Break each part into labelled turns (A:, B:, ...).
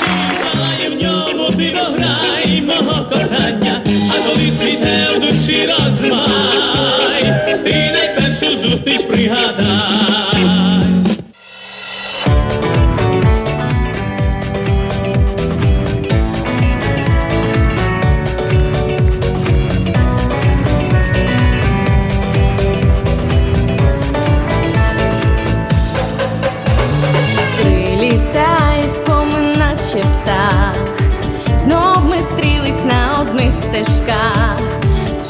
A: Чекає в ньому винограй мого кохання, а коли цвіте в душі розмай, ти найпершу зустріч пригадай.
B: Одних стежках,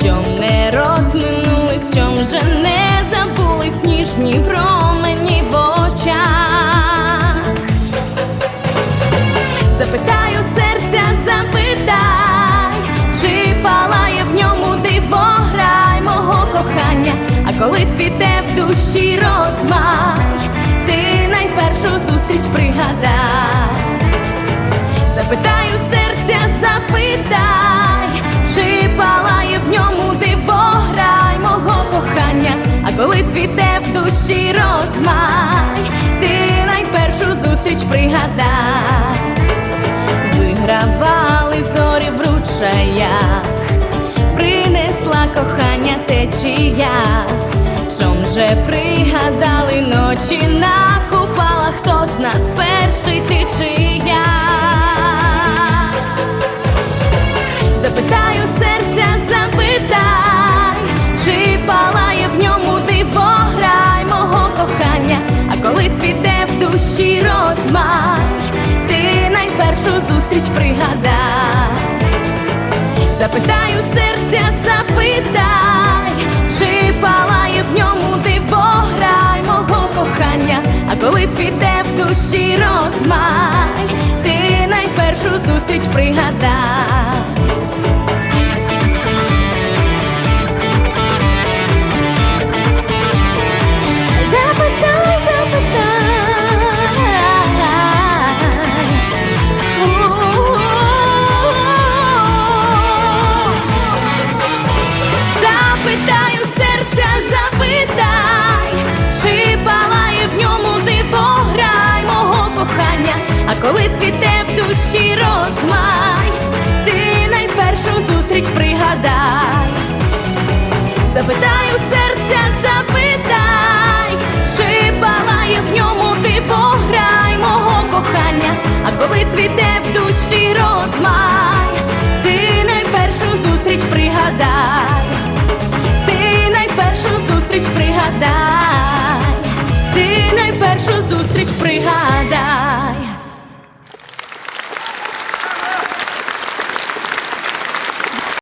B: чом не розминулись, чом вже не забулись ніжні промені в очах. Запитаю кохання течія, чом же пригадали ночі на купалах, хто з нас перший ти чи я. Запитаю серця, запитай, чи палає в ньому дивограй мого кохання, а коли цвіте в душі розмай, ти найпершу зустріч пригадай. Запитаю серця, запитай, чи палає в ньому дивограй мого кохання, а коли піде в душі розмай, ти найпершу зустріч пригадай. Коли цвіте в душі розмай, ти найпершу зустріч пригадай.